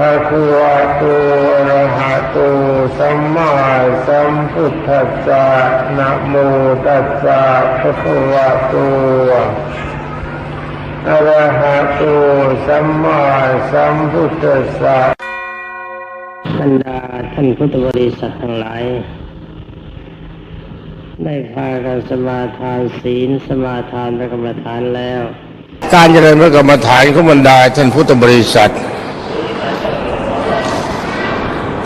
ภะคะวะโตอะระหะโตสัมมาสัมพุทธัสสะนะโมตัสสะภะคะวะโตอะระหะโตสัมมาสัมพุทธัสสะบรรดาท่านพุทธบริษัททั้งหลาย ได้พากันสมาทานศีลสมาทานพระกรรมฐานแล้ว การเจริญพระกรรมฐานของบรรดาท่านพุทธบริษัท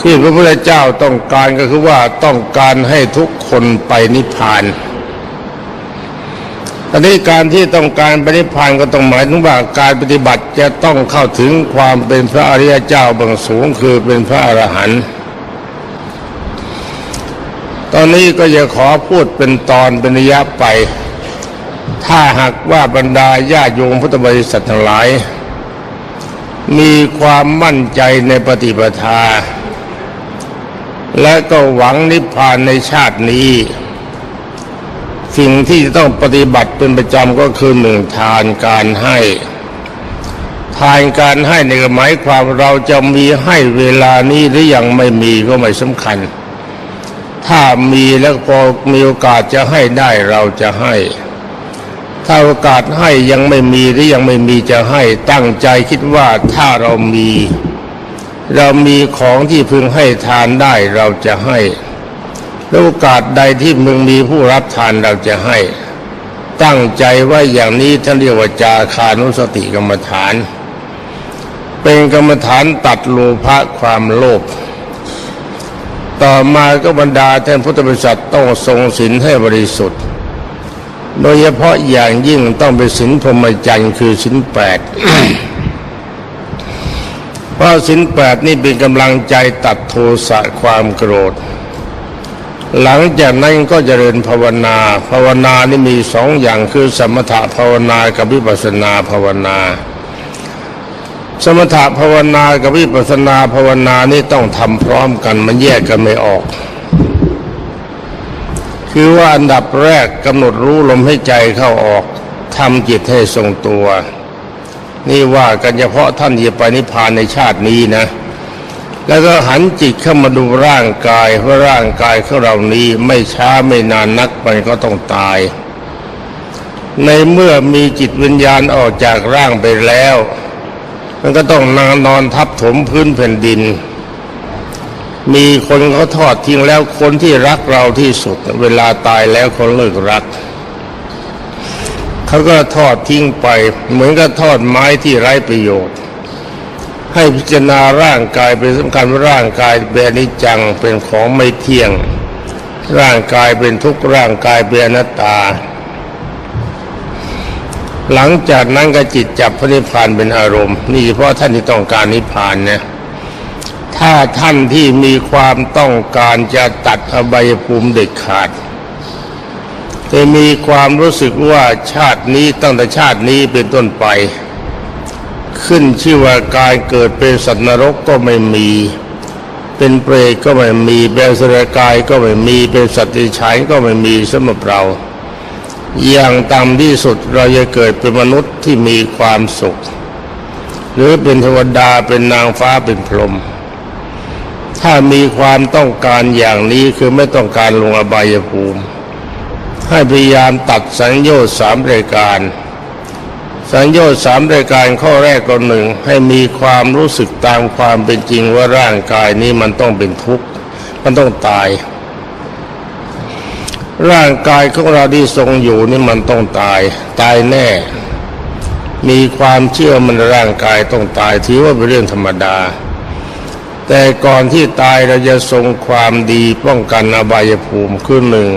ที่พระพุทธเจ้าต้องการก็คือว่าต้องการให้ทุกคนไปนิพพานตอนนี้การที่ต้องการไปนิพพานก็ต้องหมายถึงว่าการปฏิบัติจะต้องเข้าถึงความเป็นพระอริยเจ้าบางสูงคือเป็นพระอรหันต์ ตอนนี้ก็จะขอพูดเป็นตอนเป็นระยะไป ถ้าหากว่าบรรดาญาโยมพุทธบริษัททั้งหลาย มีความมั่นใจในปฏิปทา และก็หวังนิพพานในชาตินี้ สิ่งที่จะต้องปฏิบัติเป็นประจำก็คือหนึ่งทานการให้ ทานการให้ในหมายความเราจะมีให้เวลานี้หรือยังไม่มีก็ไม่สำคัญ ถ้ามีแล้วพอมีโอกาสจะให้ได้เราจะให้ถ้าโอกาสให้ยังไม่มีหรือยังไม่มีจะให้ตั้งใจคิดว่าถ้าเรามี เรามีของที่พึงให้ทานได้เราจะให้แล้วโอกาสใดที่มึงมีผู้รับทานเราจะให้ ตั้งใจไว้อย่างนี้ท่านเรียกว่าจาคานุสติกรรมฐาน เป็นกรรมฐานตัดโลภะความโลภต่อมาก็บรรดาท่านพุทธบริษัทต้องทรงศีลให้บริสุทธิ์ โดยเฉพาะอย่างยิ่งต้องเป็นศีลพรหมจรรย์คือศีลแปด เพราะศีลแปดนี่เป็นกำลังใจตัดโทสะความโกรธ หลังจากนั้นก็เจริญภาวนา ภาวนานี่มีสองอย่างคือสมถะภาวนากับวิปัสนาภาวนา สมถะภาวนากับวิปัสสนาภาวนานี่ต้องทำพร้อมกันมันแยกกันไม่ออก คือว่าอันดับแรกกำหนดรู้ลมให้ใจเข้าออกทำจิตให้ทรงตัว นี่ว่ากันเฉพาะท่านที่ไปนิพพานในชาตินี้นะ แล้วก็หันจิตเข้ามาดูร่างกายว่าร่างกายของเรานี้ไม่ช้าไม่นานนักมันก็ต้องตาย ในเมื่อมีจิตวิญญาณออกจากร่างไปแล้ว มันก็ต้องนอนนอนทับถมพื้นแผ่นดิน มีคนเขาทอดทิ้งแล้วคนที่รักเราที่สุด เวลาตายแล้วคนเลิกรัก เขาก็ทอดทิ้งไป เหมือนกับทอดไม้ที่ไร้ประโยชน์ ให้พิจารณาร่างกายเป็นสำคัญว่าร่างกายเป็นนิจังเป็นของไม่เที่ยง ร่างกายเป็นทุกร่างกายเป็นอนัตตา หลังจากนั้นก็จิตจับพระนิพพานเป็นอารมณ์ นี่เฉพาะท่านที่ต้องการนิพพานนะถ้าท่านที่มีความต้องการจะตัดอบายภูมิเด็ดขาด จะมีความรู้สึกว่าชาตินี้ตั้งแต่ชาตินี้เป็นต้นไป ขึ้นชื่อว่าการเกิดเป็นสัตว์นรกก็ไม่มี เป็นเปรตก็ไม่มีเป็นสรกายก็ไม่มีเป็นสัตว์ดิฉันก็ไม่มีสำหรับเรา อย่างต่ำที่สุดเราจะเกิดเป็นมนุษย์ที่มีความสุข หรือเป็นเทวดาเป็นนางฟ้าเป็นพรหมถ้ามีความต้องการอย่างนี้คือไม่ต้องการลงอบายภูมิ ให้พยายามตัดสัญญาสามรายการ สัญญาสามรายการข้อแรกก็หนึ่งให้มีความรู้สึกตามความเป็นจริงว่าร่างกายนี้มันต้องเป็นทุกข์มันต้องตาย ร่างกายของเราที่ทรงอยู่นี่มันต้องตาย ตายแน่ มีความเชื่อมันร่างกายต้องตายถือว่าเป็นเรื่องธรรมดาแต่ก่อนที่ตายเราจะทรงความดีป้องกันอบายภูมิคือหนึ่ง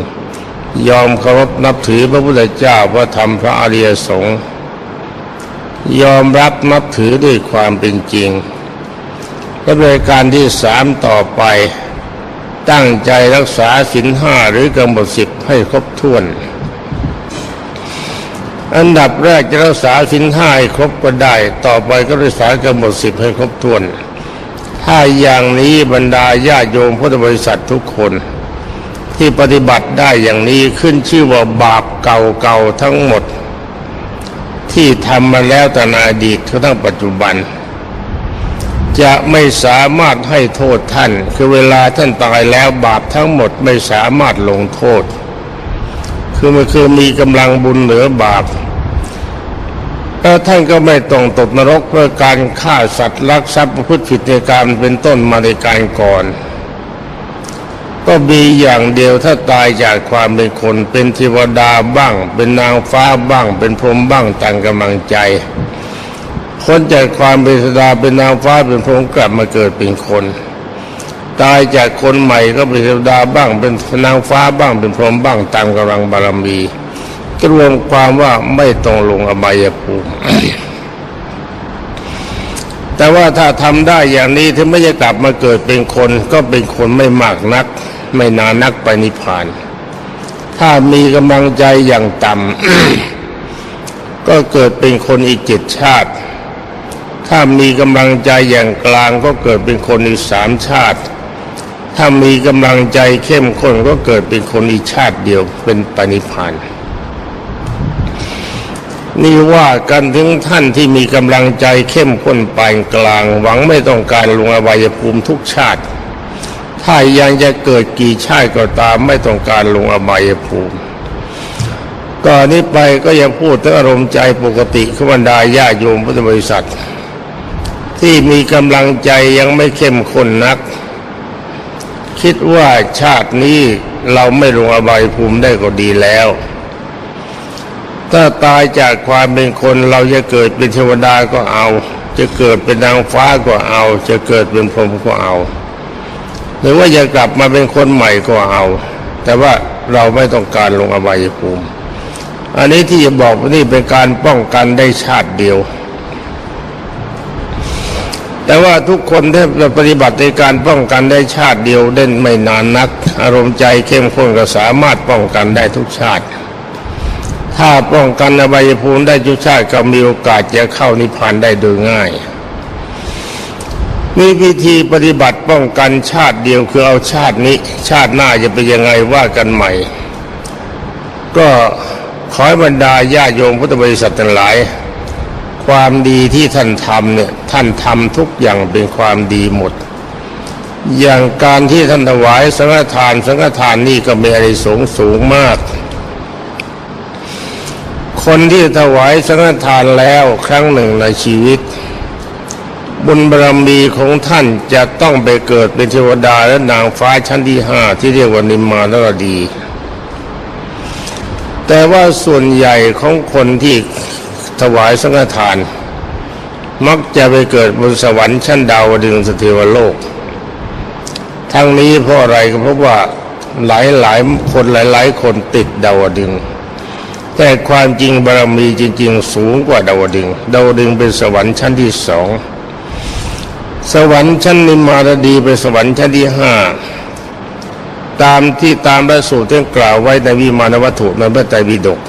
ยอมเคารพนับถือพระพุทธเจ้าพระธรรมพระอริยสงฆ์ยอมรับนับถือด้วยความเป็นจริง และบริการที่สามต่อไป ตั้งใจรักษาศีลห้าหรือกำหนดสิบให้ครบถ้วน อันดับแรกจะรักษาศีลห้าให้ครบก็ได้ ต่อไปก็รักษากำหนดสิบให้ครบถ้วน ถ้าอย่างนี้บรรดาญาโยมพุทธบริษัททุกคน ที่ปฏิบัติได้อย่างนี้ขึ้นชื่อว่าบาปเก่าๆทั้งหมด ที่ทำมาแล้วแต่ในอดีตกระทั้งปัจจุบัน จะไม่สามารถให้โทษท่าน คือเวลาท่านตายแล้วบาปทั้งหมดไม่สามารถลงโทษ คือมันคือมีกำลังบุญเหนือบาปแล้วท่านก็ไม่ต้องตกนรกเพื่อการฆ่าสัตว์ลักทรัพย์ประพฤติผิดในการเป็นต้นมาในการก่อน ก็มีอย่างเดียวถ้าตายจากความเป็นคน เป็นเทวดาบ้าง เป็นนางฟ้าบ้าง เป็นพรหมบ้างต่างกำลังใจคนจากความเป็นเทวดาเป็นนางฟ้าเป็นพรหมกลับมาเกิดเป็นคน ตายจากคนใหม่ก็เป็นเทวดาบ้าง เป็นนางฟ้าบ้าง เป็นพรหมบ้างตามกำลังบารมีรวมความว่าไม่ต้องลงอบายภูมิแต่ว่าถ้าทำได้อย่างนี้ถึงไม่จะกลับมาเกิดเป็นคนก็เป็นคนไม่มากนัก ไม่นานนักไปนิพพาน ถ้ามีกำลังใจอย่างต่ำก็เกิดเป็นคนอีกเจ็ดชาติ ถ้ามีกำลังใจอย่างกลางก็เกิดเป็นคนอีกสามชาติ ถ้ามีกำลังใจเข้มข้นก็เกิดเป็นคนอีกชาติเดียวเป็นปณิพานนี่ว่ากันถึงท่านที่มีกำลังใจเข้มข้นปานกลาง หวังไม่ต้องการลงอบายภูมิทุกชาติ ถ้ายังจะเกิดกี่ชาติก็ตามไม่ต้องการลงอบายภูมิก่อนนี้ไปก็ยังพูดถึงอารมณ์ใจปกติขบรรดาญาโยมพุทธบริษัท ที่มีกำลังใจยังไม่เข้มข้นนัก คิดว่าชาตินี้เราไม่ลงอบายภูมิได้ก็ดีแล้ว ถ้าตายจากความเป็นคนเราจะเกิดเป็นเทวดาก็เอา จะเกิดเป็นนางฟ้าก็เอา จะเกิดเป็นพรหมก็เอา หรือว่าจะกลับมาเป็นคนใหม่ก็เอา แต่ว่าเราไม่ต้องการลงอบายภูมิ อันนี้ที่จะบอกว่านี่เป็นการป้องกันได้ชาติเดียว แต่ว่าทุกคนที่ปฏิบัติในการป้องกันได้ชาติเดียวได้ไม่นานนัก อารมณ์ใจเข้มข้นก็สามารถป้องกันได้ทุกชาติ ถ้าป้องกันอบายภูมิได้ทุกชาติก็มีโอกาสจะเข้านิพพานได้โดยง่าย มีวิธีปฏิบัติป้องกันชาติเดียวคือเอาชาตินี้ ชาติหน้าจะเป็นยังไงว่ากันใหม่ ก็ขอให้บรรดาญาโยมพุทธบริษัททั้งหลาย ความดีที่ท่านทำเนี่ยท่านทำทุกอย่างเป็นความดีหมด อย่างการที่ท่านถวายสังฆทานสังฆทานนี่ก็มีอะไรสูงสูงมาก คนที่ถวายสังฆทานแล้วครั้งหนึ่งในชีวิต บุญบารมีของท่านจะต้องไปเกิดเป็นเทวดาและนางฟ้าชั้นที่ห้าที่เรียกว่านิมมานรดี แต่ว่าส่วนใหญ่ของคนที่ถวายสังฆทาน มักจะไปเกิดบนสวรรค์ชั้นดาวดึงสเทวโลก ทั้งนี้เพราะอะไรก็เพราะว่าหลายหลายคนหลาย ๆ คนติดดาวดึง แต่ความจริงบารมีจริง ๆ สูงกว่าดาวดึง ดาวดึงเป็นสวรรค์ชั้นที่สอง สวรรค์ชั้นนิมมารดีเป็นสวรรค์ชั้นที่ห้าตามที่ตามพระสูตรที่กล่าวไว้ในวิมานวัตถุในพระไตรปิฎก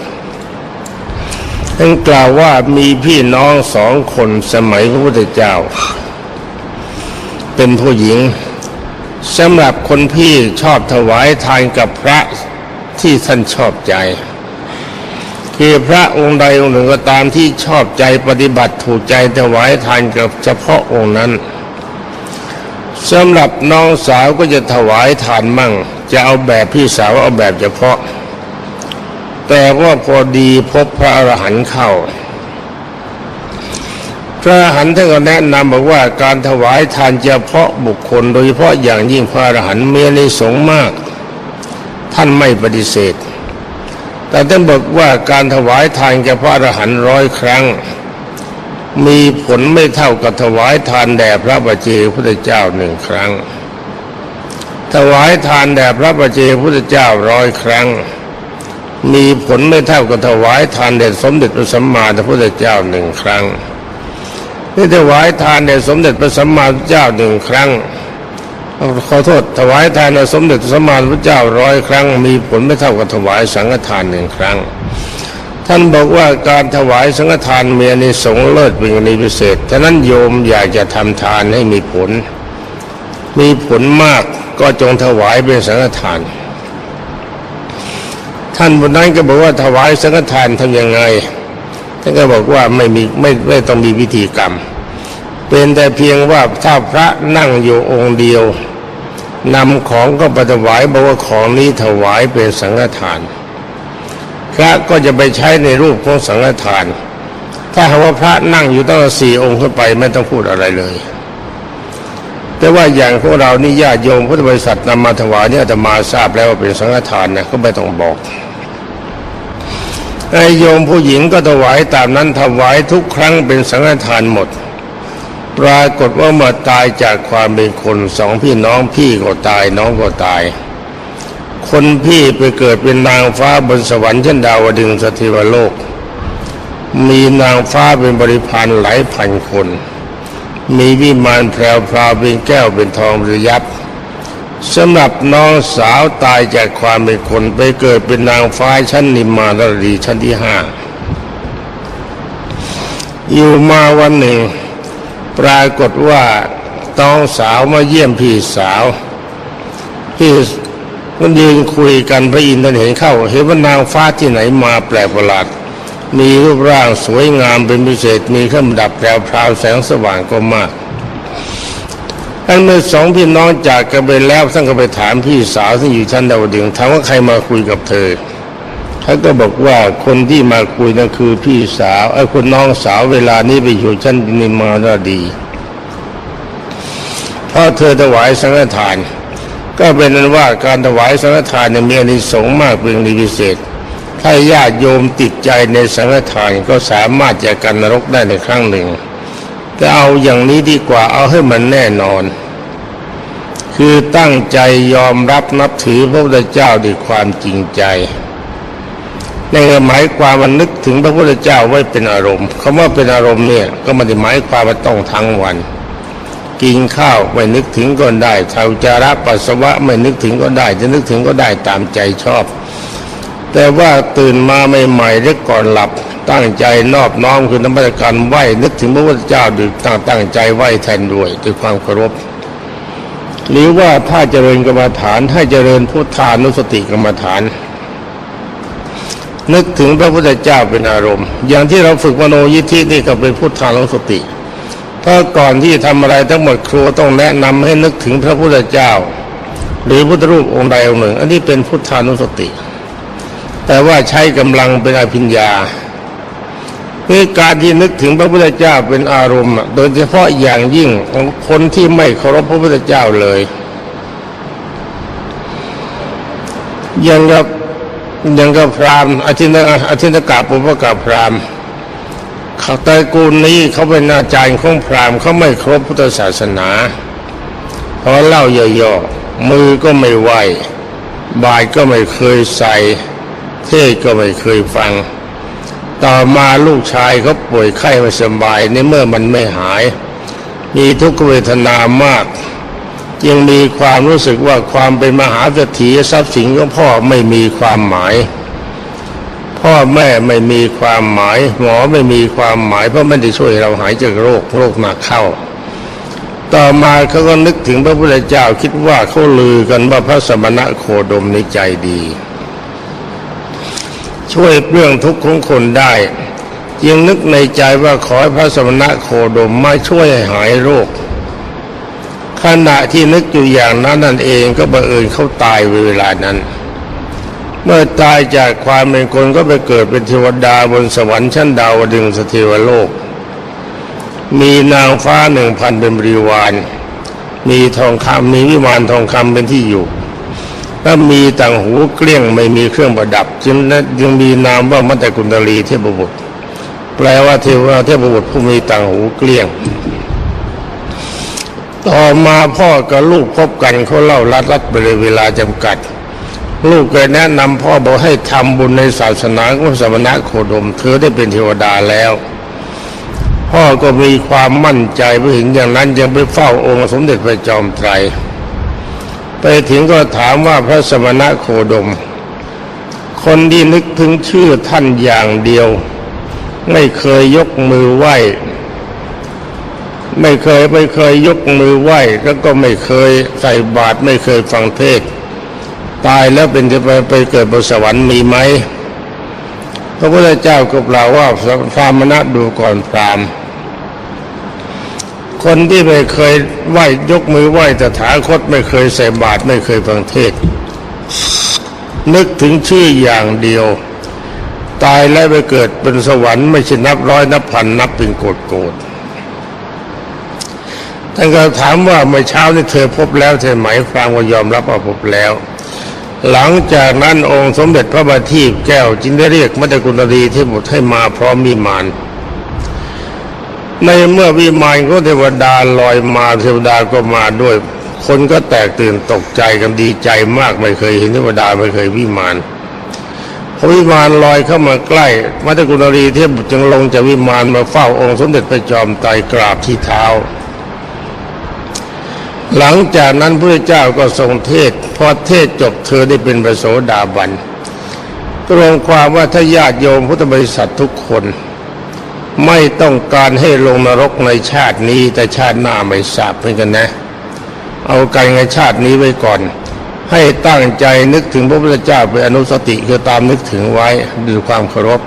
ท่านกล่าวว่ามีพี่น้องสองคนสมัยพระพุทธเจ้า เป็นผู้หญิงสำหรับคนพี่ชอบถวายทานกับพระที่ท่านชอบใจ คือพระองค์ใดองค์หนึ่งก็ตามที่ชอบใจปฏิบัติถูกใจถวายทานกับเฉพาะองค์นั้น สำหรับน้องสาวก็จะถวายทานมั่ง จะเอาแบบพี่สาวเอาแบบเฉพาะ แต่ว่าพอดีพบพระอรหันต์เข้า พระอรหันต์ท่านก็แนะนำบอกว่าการถวายทานเฉพาะบุคคล โดยเฉพาะอย่างยิ่งพระอรหันต์มีในสงมาก ท่านไม่ปฏิเสธ แต่ท่านบอกว่าการถวายทานแก่พระอรหันต์ร้อยครั้ง มีผลไม่เท่ากับถวายทานแด่พระบัจเจพุทธเจ้าหนึ่งครั้ง ถวายทานแด่พระบัจเจพุทธเจ้าร้อยครั้ง มีผลไม่เท่ากับถวายทานแด่สมเด็จพระสัมมาสัมพุทธเจ้าหนึ่งครั้งนี่ถวายทานแด่สมเด็จพระสัมมาสัมพุทธเจ้าหนึ่งครั้งขอโทษถวายทานแด่สมเด็จพระสัมมาสัมพุทธเจ้าร้อยครั้ง มีผลไม่เท่ากับถวายสังฆทานหนึ่งครั้ง ท่านบอกว่าการถวายสังฆทานเมีอานิสงเลิศเป็นกรณีพิเศษ ฉะนั้นโยมอยากจะทำทานให้มีผล มีผลมากก็จงถวายเป็นสังฆทาน ท่านบนนั้นก็บอกว่าถวายสังฆทานทำยังไง ท่านก็บอกว่าไม่มีไม่ไม่ต้องมีวิธีกรรม เป็นแต่เพียงว่าถ้าพระนั่งอยู่องค์เดียวนำของก็ไปถวายบอกว่าของนี้ถวายเป็นสังฆทาน พระก็จะไปใช้ในรูปของสังฆทาน ถ้าหากว่าพระนั่งอยู่ตั้งสี่องค์ขึ้นไปไม่ต้องพูดอะไรเลย แต่ว่าอย่างพวกเรานี่ญาติโยมพุทธบริษัทนำมาถวายเนี่ยอาตมาทราบแล้วว่าเป็นสังฆทานนะก็ไม่ต้องบอกไอ้โยมผู้หญิงก็ถวายตามนั้นถวายทุกครั้งเป็นสังฆทานหมด ปรากฏว่าเมื่อตายจากความเป็นคนสองพี่น้องพี่ก็ตายน้องก็ตาย คนพี่ไปเกิดเป็นนางฟ้าบนสวรรค์ชั้นดาวดึงสถิวโลก มีนางฟ้าเป็นบริพารหลายพันคน มีวิมานแพรวพราวเป็นแก้วเป็นทองระยับสำหรับน้องสาวตายจากความเป็นคนไปเกิดเป็นนางฟ้าชั้นนิมมานรีชั้นที่ห้าอยู่มาวันหนึ่ง ปรากฏว่าน้องสาวมาเยี่ยมพี่สาว พี่ มันยืนคุยกันพระอินทร์ท่นเห็นเข้า เห็นว่านางฟ้าที่ไหนมาแปลกประหลาด มีรูปร่างสวยงามเป็นพิเศษ มีเครื่องดับแปลวพราวแสงสว่างก็มากท่านเมื่อสองพี่น้องจากกันไปแล้วท่านก็ไปถามพี่สาวที่อยู่ชั้นดาวดึงถามว่าใครมาคุยกับเธอเขาก็บอกว่าคนที่มาคุยนั่นคือพี่สาวไอ้คนน้องสาวเวลานี้ไปอยู่ชั้นนิมมานดีเพราะเธอถวายสังฆทาน ก็เป็นนั้นว่าการถวายสังฆทานเนี่ยมีอนิสงส์มากเป็นนิพิเศษ ถ้าญาติโยมติดใจในสังฆทานก็สามารถจะกันนรกได้ในครั้งหนึ่ง แต่เอาอย่างนี้ดีกว่าเอาให้มันแน่นอน คือตั้งใจยอมรับนับถือพระพุทธเจ้าด้วยความจริงใจในหมายความว่านึกถึงพระพุทธเจ้าไว้เป็นอารมณ์คำว่าเป็นอารมณ์เนี่ยก็ไม่ได้หมายความว่าต้องทั้งวัน กินข้าวไม่นึกถึงก็ได้ทาจาระปัสสาวะไม่นึกถึงก็ได้ จะนึกถึงก็ได้ตามใจชอบ แต่ว่าตื่นมาใหม่ๆหรือก่อนหลับตั้งใจนอบน้อมคือนมัสการไหว้นึกถึงพระพุทธเจ้าดึกตั้งตั้งใจไหว้แทนด้วยด้วยความเคารพหรือว่าถ้าเจริญกรรมฐานให้เจริญพุทธานุสติกรรมฐาน นึกถึงพระพุทธเจ้าเป็นอารมณ์ อย่างที่เราฝึกมโนยิทธินี่ก็เป็นพุทธานุสติ ราะก่อนที่จะทำอะไรทั้งหมดครูต้องแนะนำให้นึกถึงพระพุทธเจ้า หรือพุทธรูปองค์ใดองค์หนึ่ง อันนี้เป็นพุทธานุสติ แต่ว่าใช้กำลังเป็นอภิญญาคือการที่นึกถึงพระพุทธเจ้าเป็นอารมณ์ โดยเฉพาะอย่างยิ่งของคนที่ไม่เคารพพระพุทธเจ้าเลยอย่างกับอย่างกับพรามอธินอธินกาปุปกาพรามณ์ เขาตระกูลนี้เขาเป็นอาจารย์ของพราหมณ์เขาไม่ครพพุทธศาสนาเพอเล่าย่อๆมือก็ไม่ไหวบาทก็ไม่เคยใส่ เทศก็ไม่เคยฟัง ต่อมาลูกชายเขาป่วยไข้ไม่สบายในเมื่อมันไม่หาย มีทุกขเวทนามาก ยังมีความรู้สึกว่าความเป็นมหาเศรษฐีทรัพย์สินของพ่อไม่มีความหมาย พ่อแม่ไม่มีความหมาย หมอไม่มีความหมาย เพราะไม่ได้ช่วยเราหายจากโรคโรคหนักเข้า ต่อมาเขาก็นึกถึงพระพุทธเจ้าคิดว่าเขาลือกันว่าพระสมณะโคดมในใจดี ช่วยเรื่องทุกข์ของคนได้จึงนึกในใจว่าขอให้พระสมณะโคดมมาช่วยให้หายโรค ขณะที่นึกอยู่อย่างนั้นนั่นเองก็บังเอิญเขาตายเวลานั้น เมื่อตายจากความเป็นคนก็ไปเกิดเป็นเทวดาบนสวรรค์ชั้นดาวดึงสเทวโลก มีนางฟ้าหนึ่งพันเป็นบริวาร มีทองคำมีวิมานทองคำเป็นที่อยู่และมีต่างหูเกลี้ยงไม่มีเครื่องประดับ จึงจึงมีนามว่ามัตตกุณฑลีเทพบุตร แปลว่าเทวเทพบุตรผู้มีต่างหูเกลี้ยง ต่อมาพ่อกับลูกพบกันเขาเล่ารัดรัดไปเลยเวลาจำกัด ลูกก็แนะนำพ่อบอกให้ทำบุญในศาสนาของสมณะโคดม เธอได้เป็นเทวดาแล้ว พ่อก็มีความมั่นใจไปถึงอย่างนั้นยังไปเฝ้าองค์สมเด็จพระจอมไตร ไปถึงก็ถามว่าพระสมณะโคดม คนที่นึกถึงชื่อท่านอย่างเดียว ไม่เคยยกมือไหว้ไม่เคยไม่เคยยกมือไหว้แล้วก็ไม่เคยใส่บาตรไม่เคยฟังเทศน์ ตายแล้วเป็นจะไปไปเกิดบนสวรรค์มีไหมพระพุทธเจ้าก็กล่าวว่าพรามณะดูก่อนพรามคนที่ไม่เคยไหว้ยกมือไหว้ตถาคตไม่เคยใส่บาตรไม่เคยฟังเทศน์นึกถึงชื่ออย่างเดียว ตายแล้วไปเกิดเป็นสวรรค์ไม่ใช่นับร้อยนับพันนับเป็นโกดโกดท่านก็ถามว่าเมื่อเช้านี่เธอพบแล้วใช่ไหมพรามก็ยอมรับว่าพบแล้ว หลังจากนั้นองค์สมเด็จพระบาทีพแก้วจึงได้เรียกมัตตกุณรีเทพบุตรให้มาพร้อมวิมาน ในเมื่อวิมานของเทวดาลอยมาเทวดาก็มาด้วย คนก็แตกตื่นตกใจกันดีใจมากไม่เคยเห็นเทวดาไม่เคยวิมานพอวิมานลอยเข้ามาใกล้มัตตกุณรีเทพบุตรจึงลงจากวิมานมาเฝ้าองค์สมเด็จพระจอมไตรกราบที่เท้า หลังจากนั้นพระเจ้าก็ทรงเทศพอเทศจบเธอได้เป็นพระโสดาบันตรงความว่าถ้าญาติโยมพุทธบริษัททุกคน ไม่ต้องการให้ลงนรกในชาตินี้แต่ชาติหน้าไม่ทราบเหมือนกันนะ เอาการในชาตินี้ไว้ก่อน ให้ตั้งใจนึกถึงพระพุทธเจ้าเป็นอนุสติคือตามนึกถึงไว้ด้วยความเคารพ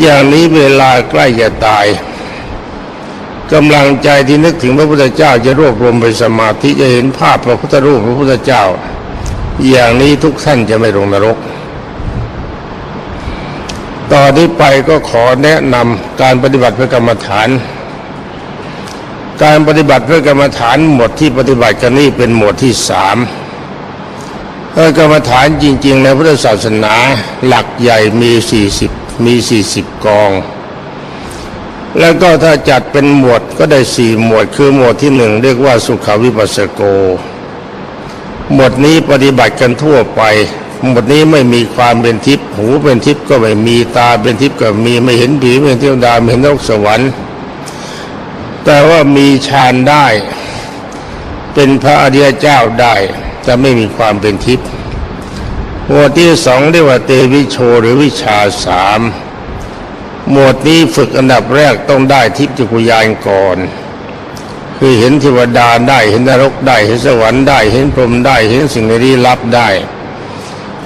อย่างนี้เวลาใกล้จะตาย กำลังใจที่นึกถึงพระพุทธเจ้าจะรวบรวมไปสมาธิจะเห็นภาพพระพุทธรูปพระพุทธเจ้า อย่างนี้ทุกท่านจะไม่ลงนรก ต่อนนี้ไปก็ขอแนะนำการปฏิบัติเพื่อกรรมฐาน การปฏิบัติเพื่อกรรมฐานหมวดที่ปฏิบัติกันนี่เป็นหมวดที่สามกรรมฐานจริง ๆ ในพุทธศาสนาหลักใหญ่มีสี่สิบมีสี่สิบกอง แล้วก็ถ้าจัดเป็นหมวดก็ได้สี่หมวด คือหมวดที่หนึ่งเรียกว่าสุขวิปัสสโก หมวดนี้ปฏิบัติกันทั่วไป หมวดนี้ไม่มีความเป็นทิพย์หูเป็นทิพย์ก็ไม่มีตาเป็นทิพย์ก็มีไม่เห็นผีไม่เห็นเทวดาไม่เห็นนกสวรรค์ แต่ว่ามีฌานได้ เป็นพระอริยเจ้าได้แต่ไม่มีความเป็นทิพย์หมวดที่สองเรียกว่าเตวิโชหรือวิชาสาม หมวดนี้ฝึกอันดับแรกต้องได้ทิพย์จักรยานก่อน คือเห็นเทวดาได้เห็นนรกได้เห็นสวรรค์ได้เห็นพรหมได้เห็นสิ่งลี้ลับได้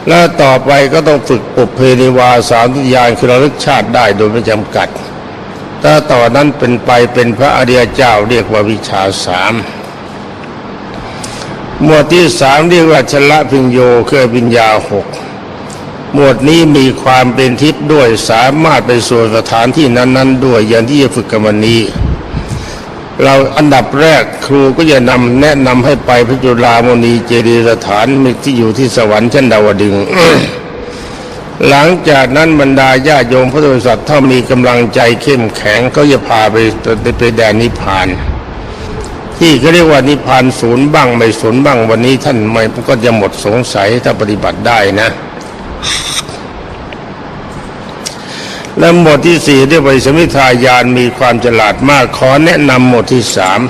แล้วต่อไปก็ต้องฝึกปุเพนิวาสามทุญาณคือระลึกชาติได้โดยไม่จำกัด ถ้าต่อนนั้นเป็นไปเป็นพระอริยเจ้าเรียกว่าวิชาสามหมวดที่สามเรียกว่าชละพิญโยคือปิญญาหก หมวดนี้มีความเป็นทิพย์ด้วยสามารถไปสู่สถานที่นั้น ๆ ด้วยอย่างที่จะฝึกกันวันนี้ เราอันดับแรกครูก็จะนำแนะนำให้ไปพระจุลามณีเจดียสถานที่อยู่ที่สวรรค์ชั้นดาวดึงหลังจากนั้นบรรดาญาโยมพุทธบริษัทถ้ามีกำลังใจเข้มแข็งก็จะพาไปไปแดนนิพพานที่เขาเรียกว่านิพพานศูนย์บ้างไม่ศูนย์บ้างวันนี้ท่านไม่ก็จะหมดสงสัยถ้าปฏิบัติได้นะ และหมวดที่สี่เรียกว่าสมิทายานมีความฉลาดมากขอแนะนำหมวดที่สาม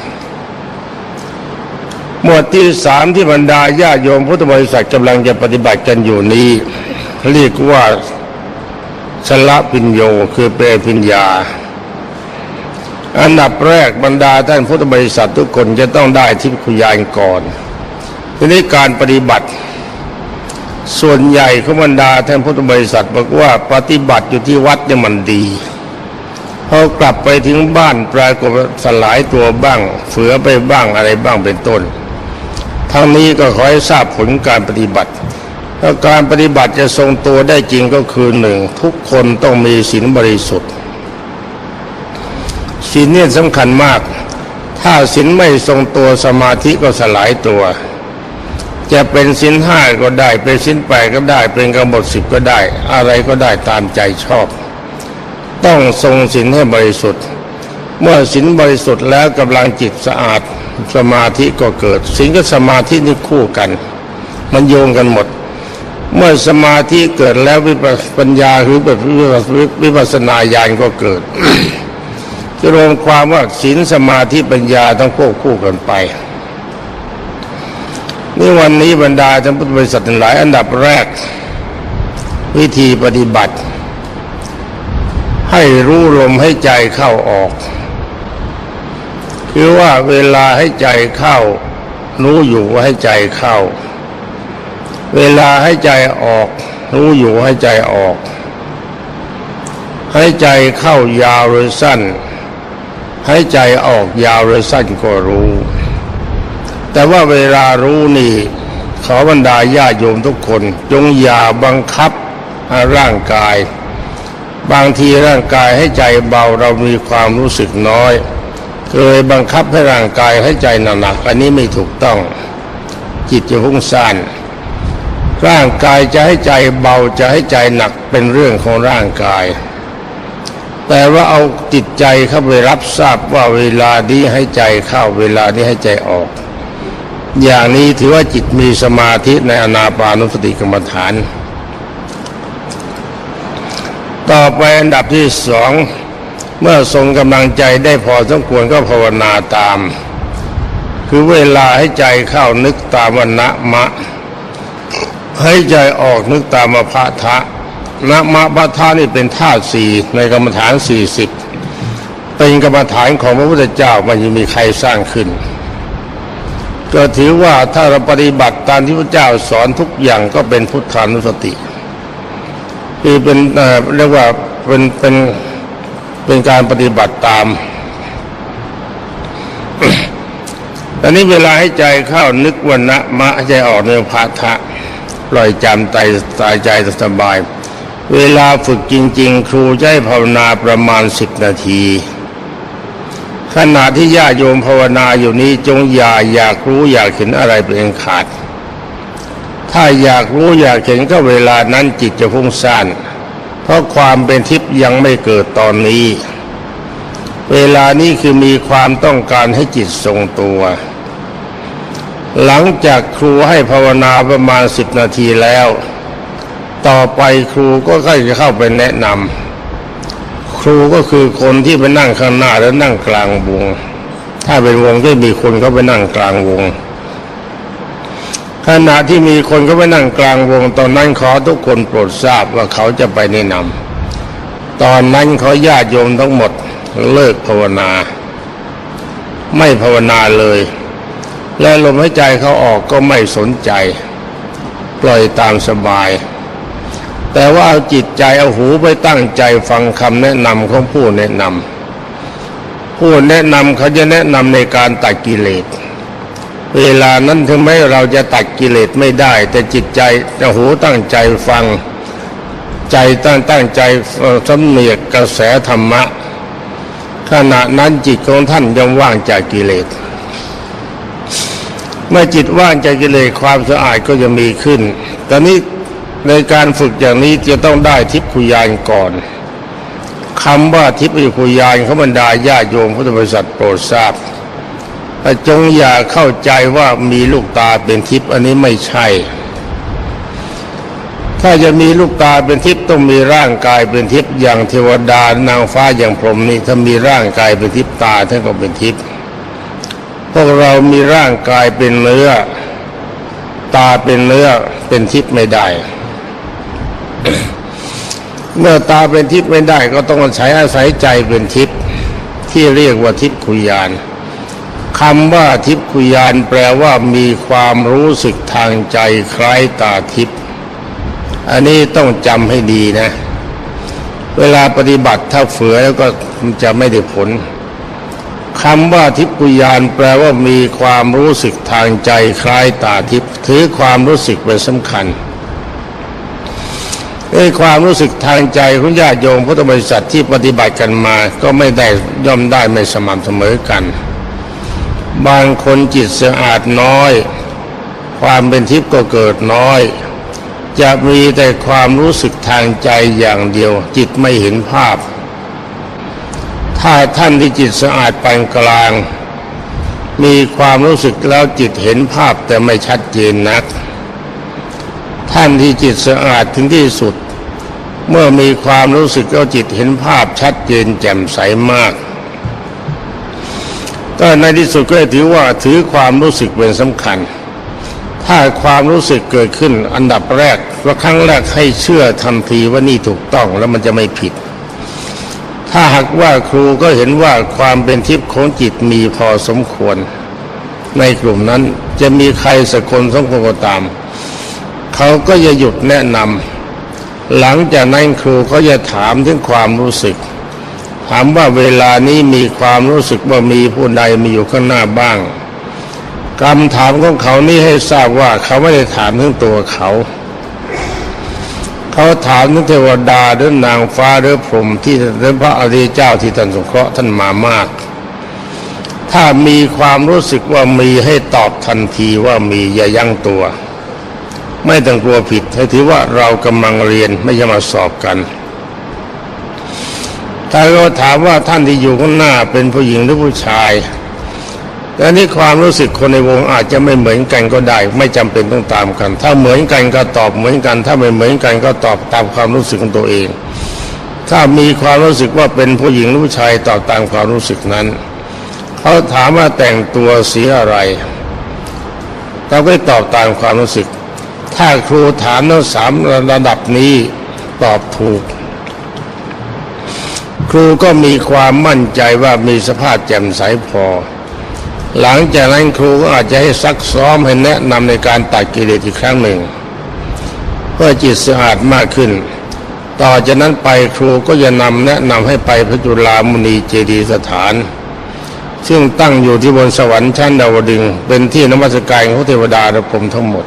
หมวดที่สามที่บรรดาญาโยมพุทธบริษัทกำลังจะปฏิบัติกันอยู่นี้ เรียกว่าชละพิญโยคือเปรพิญญา อันดับแรกบรรดาท่านพุทธบริษัททุกคนจะต้องได้ทิพยาณก่อนทีนี้การปฏิบัติ ส่วนใหญ่ขบรรดาท่านพุทธบริษัทบอกว่าปฏิบัติอยู่ที่วัดเนี่ยมันดีพอกลับไปถึงบ้านปรากฏสลายตัวบ้างเฝือไปบ้างอะไรบ้างเป็นต้น ทั้งนี้ก็ขอให้ทราบผลการปฏิบัติถ้าการปฏิบัติจะทรงตัวได้จริงก็คือหนึ่งทุกคนต้องมีศีลบริสุทธิ์ศีลเนี่ยสำคัญมาก ถ้าศีลไม่ทรงตัวสมาธิก็สลายตัว จะเป็นสินห้าก็ได้ เป็นสินแปก็ได้ เป็นกำหนดสิบก็ได้ อะไรก็ได้ตามใจชอบ ต้องทรงศีลให้บริสุทธิ์ เมื่อศีลบริสุทธิ์แล้วกำลังจิตสะอาดสมาธิก็เกิดศีลกับสมาธินี่คู่กัน มันโยงกันหมด เมื่อสมาธิเกิดแล้ววิปัสปัญญาหรือแบบวิปัสสนาญาณก็เกิดจะรวมความว่าศีลสมาธิปัญญาต้องควบคู่กันไป นี่วันนี้บรรดาท่านพุทธบริษัทหลาย อันดับแรก วิธีปฏิบัติ ให้รู้ลมให้ใจเข้าออก คือว่าเวลาให้ใจเข้า รู้อยู่ว่าให้ใจเข้า เวลาให้ใจออก รู้อยู่ให้ใจออก ให้ใจเข้ายาวหรือสั้น ให้ใจออกยาวหรือสั้นก็รู้ แต่ว่าเวลารู้นี่ ขอบรรดาญาโยมทุกคน จงอย่าบังคับร่างกาย บางทีร่างกายให้ใจเบาเรามีความรู้สึกน้อย เคยบังคับให้ร่างกายให้ใจหนักอันนี้ไม่ถูกต้อง จิตจะพุ่งซ่านร่างกายจะให้ใจเบาจะให้ใจหนักเป็นเรื่องของร่างกาย แต่ว่าเอาจิตใจเข้าไปรับทราบว่าเวลานี้ให้ใจเข้าเวลานี้ให้ใจออก อย่างนี้ถือว่าจิตมีสมาธิในอนาปานุสติกรรมฐาน ต่อไปอันดับที่สองเมื่อทรงกำลังใจได้พอสมควรก็ภาวนาตาม คือเวลาให้ใจเข้านึกตามวันนะมะ ให้ใจออกนึกตามมาพะทะนะมะพระทะนี่เป็นธาตุสี่ในกรรมฐานสี่สิบเป็นกรรมฐานของพระพุทธเจ้ามันยังมีใครสร้างขึ้น ก็ถือว่าถ้าเราปฏิบัติตามที่พระเจ้าสอนทุกอย่างก็เป็นพุทธานุสติคือเป็นเอ่อเรียกว่าเป็นเป็นเป็นการปฏิบัติตามตอนนี้เวลาให้ใจเข้านึกวันนะมะให้ใจออกเนื้อพาทะปล่อยจำใจตายใจสบาย เวลาฝึกจริง ๆ ครูจะให้ภาวนาประมาณสิบนาที ขณะที่ญาโยมภาวนาอยู่นี้จงอย่าอยากรู้อยากเห็นอะไรเป็นขาด ถ้าอยากรู้อยากเห็นก็เวลานั้นจิตจะพุ่งซ่านเพราะความเป็นทิพย์ยังไม่เกิดตอนนี้ เวลานี้คือมีความต้องการให้จิตทรงตัว หลังจากครูให้ภาวนาประมาณสิบนาทีแล้ว ต่อไปครูก็ค่อยจะเข้าไปแนะนำ รูก็คือคนที่ไปนั่งข้างหน้าแล้วนั่งกลางวง ถ้าเป็นวงก็มีคนเขาไปนั่งกลางวง ขณะที่มีคนเขาไปนั่งกลางวง ตอนนั้นขอทุกคนโปรดทราบว่าเขาจะไปแนะนำตอนนั้นเขาญาติโยมทั้งหมดเลิกภาวนา ไม่ภาวนาเลย และลมหายใจเขาออกก็ไม่สนใจ ปล่อยตามสบาย แต่ว่าเอาจิตใจเอาหูไปตั้งใจฟังคำแนะนำของผู้แนะนำผู้แนะนำเขาจะแนะนำในการตัดกิเลส เวลานั้นถึงแม้เราจะตัดกิเลสไม่ได้ แต่จิตใจจะหูตั้งใจฟังใจตั้งตั้งใจสำเนียกกระแสธรรมะ ขณะนั้นจิตของท่านยังว่างจากกิเลสเมื่อจิตว่างจากกิเลสความสะอาดก็จะมีขึ้นตอนนี้ ในการฝึกอย่างนี้จะต้องได้ทิพยคุยานก่อนคำว่าทิพยคุยานเขาบรรดาญาโยมพุทธบริษัทโปรดทราบแต่จงอย่าเข้าใจว่ามีลูกตาเป็นทิพย์อันนี้ไม่ใช่ ถ้าจะมีลูกตาเป็นทิพย์ต้องมีร่างกายเป็นทิพย์อย่างเทวดานางฟ้าอย่างพรหมนี่ถ้ามีร่างกายเป็นทิพย์ตาท่านก็เป็นทิพย์พวกเรามีร่างกายเป็นเนื้อ ตาเป็นเนื้อเป็นทิพย์ไม่ได้ เมื่อตาเป็นทิพย์ไม่ได้ก็ต้องใช้อาศัยใจเป็นทิพย์ที่เรียกว่าทิพย์คุยานคำว่าทิพย์คุยานแปลว่ามีความรู้สึกทางใจคล้ายตาทิพย์อันนี้ต้องจำให้ดีนะ เวลาปฏิบัติถ้าเฝือแล้วก็จะไม่ได้ผลคำว่าทิพย์กุยานแปลว่ามีความรู้สึกทางใจคล้ายตาทิพย์ถือความรู้สึกเป็นสำคัญ ไอ้ความรู้สึกทางใจของญาติโยมพุทธบริษัทที่ปฏิบัติกันมา ก็ไม่ได้ย่อมได้ไม่สม่ำเสมอกัน บางคนจิตสะอาดน้อย ความเป็นทิพย์ก็เกิดน้อย จะมีแต่ความรู้สึกทางใจอย่างเดียว จิตไม่เห็นภาพ ถ้าท่านที่จิตสะอาดปานกลาง มีความรู้สึกแล้วจิตเห็นภาพแต่ไม่ชัดเจนนัก ท่านที่จิตสะอาดถึงที่สุด เมื่อมีความรู้สึกแล้วจิตเห็นภาพชัดเจนแจ่มใสมากก็ในที่สุดก็ถือว่าถือความรู้สึกเป็นสำคัญ ถ้าความรู้สึกเกิดขึ้นอันดับแรกว่าครั้งแรกให้เชื่อทันทีว่านี่ถูกต้องแล้วมันจะไม่ผิด ถ้าหากว่าครูก็เห็นว่าความเป็นทิพย์ของจิตมีพอสมควร ในกลุ่มนั้นจะมีใครสักคนสมควรก็ตาม เขาก็จะหยุดแนะนำหลังจากนั้นครูก็จะถามถึงความรู้สึก ถามว่าเวลานี้มีความรู้สึกว่ามีผู้ใดมีอยู่ข้างหน้าบ้างคำถามของเขานี่ให้ทราบว่าเขาไม่ได้ถามถึงตัวเขา เขาถามถึงเทวดาหรือนางฟ้าหรือพรหมที่หรือพระอริยเจ้าที่ท่านสงเคราะห์ท่านมามาก ถ้ามีความรู้สึกว่ามีให้ตอบทันทีว่ามีอย่ายั้งตัว ไม่ต้องกลัวผิด ให้ถือว่าเรากำลังเรียนไม่ใช่มาสอบกันถ้าเราถามว่าท่านที่อยู่ข้างหน้าเป็นผู้หญิงหรือผู้ชายแต่นี่ความรู้สึกคนในวงอาจจะไม่เหมือนกันก็ได้ ไม่จำเป็นต้องตามกัน ถ้าเหมือนกันก็ตอบเหมือนกัน ถ้าไม่เหมือนกันก็ตอบตามความรู้สึกของตัวเอง ถ้ามีความรู้สึกว่าเป็นผู้หญิงหรือผู้ชายตอบตามความรู้สึกนั้น เขาถามว่าแต่งตัวสีอะไรเราก็ตอบตามความรู้สึก ถ้าครูถามทั้งสามระดับนี้ตอบถูก ครูก็มีความมั่นใจว่ามีสภาพแจ่มใสพอ หลังจากนั้นครูก็อาจจะให้ซักซ้อมให้แนะนำในการตัดกิเลสอีกครั้งหนึ่ง เพื่อจิตสะอาดมากขึ้น ต่อจากนั้นไปครูก็จะนำแนะนำให้ไปพระจุลามุนีเจดียสถาน ซึ่งตั้งอยู่ที่บนสวรรค์ชั้นดาวดึงเป็นที่นมัสการของเทวดาและพรหมทั้งหมด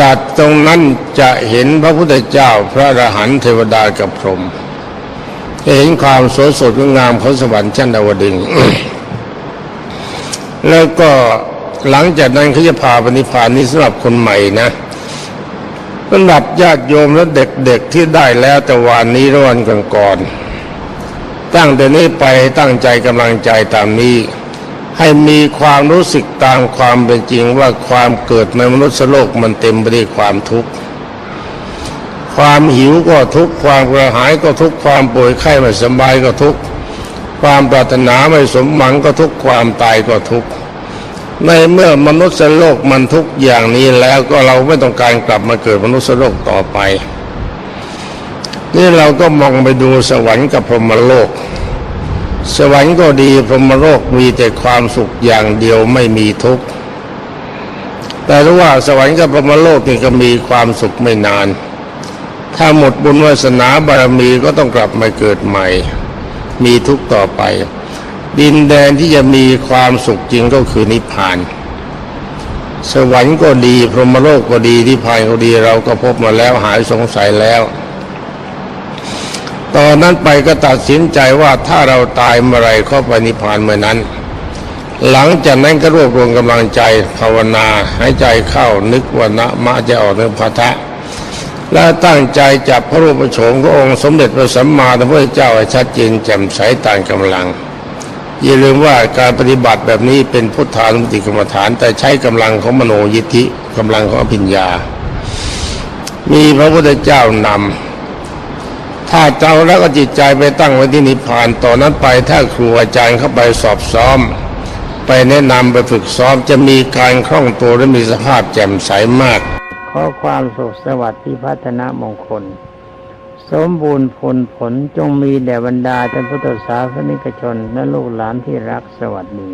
จากตรงนั้นจะเห็นพระพุทธเจ้าพระอรหันต์เทวดากับพรหมจะเห็นความสวยสดงดงามของสวรรค์ชั้นดาวดึงแล้วก็หลังจากนั้นเขาจะพาปณิพานนี้สำหรับคนใหม่นะสำหรับญาติโยมและเด็กๆที่ได้แล้วแต่วันนี้ร้อนกันก่อนๆตั้งแต่นี้ไปตั้งใจกำลังใจตามนี้ ให้มีความรู้สึกตามความเป็นจริงว่าความเกิดในมนุษย์โลกมันเต็มไปด้วยความทุกข์ ความหิวก็ทุกข์ ความกระหายก็ทุกข์ ความป่วยไข้ไม่สบายก็ทุกข์ ความปรารถนาไม่สมหวังก็ทุกข์ ความตายก็ทุกข์ ในเมื่อมนุษย์โลกมันทุกข์อย่างนี้แล้วก็เราไม่ต้องการกลับมาเกิดมนุษย์โลกต่อไป นี่เราก็มองไปดูสวรรค์กับพรหมโลก สวรรค์ก็ดีพรหมโลกมีแต่ความสุขอย่างเดียวไม่มีทุกข์แต่รู้ว่าสวรรค์กับพรหมโลกนี่ก็มีความสุขไม่นาน ถ้าหมดบุญวาสนาบารมีก็ต้องกลับมาเกิดใหม่ มีทุกข์ต่อไป ดินแดนที่จะมีความสุขจริงก็คือนิพพาน สวรรค์ก็ดีพรหมโลกก็ดีนิพพานก็ดีเราก็พบมาแล้วหายสงสัยแล้ว ตอนนั้นไปก็ตัดสินใจว่าถ้าเราตายเมื่อไรเข้าไปนิพพานเมื่อนั้น หลังจากนั้นก็รวบรวมกำลังใจภาวนาหายใจเข้านึกว่านะมะจะออกนึกพัทะและตั้งใจจับพระรูปโฉมขององค์สมเด็จพระสัมมาสัมพุทธเจ้าให้ชัดเจนแจ่มใสต่ามกำลัง อย่าลืมว่าการปฏิบัติแบบนี้เป็นพุทธานุสติกรรมฐาน แต่ใช้กำลังของมโนยิทธิกำลังของอภิญญา มีพระพุทธเจ้านำ ถ้าเจ้าแล้วก็จิตใจไปตั้งไว้ที่นิพพานต่อนนั้นไปถ้าครูอาจารย์เข้าไปสอบซ้อม ไปแนะนำไปฝึกซ้อมจะมีการคล่องตัวและมีสภาพแจ่มใสมาก ขอความสุขสวัสดิ์ที่พัฒนามงคล สมบูรณ์ผลผลจงมีแด่บรรดาท่านพุทธศาสนิกชนและลูกหลานที่รักสวัสดี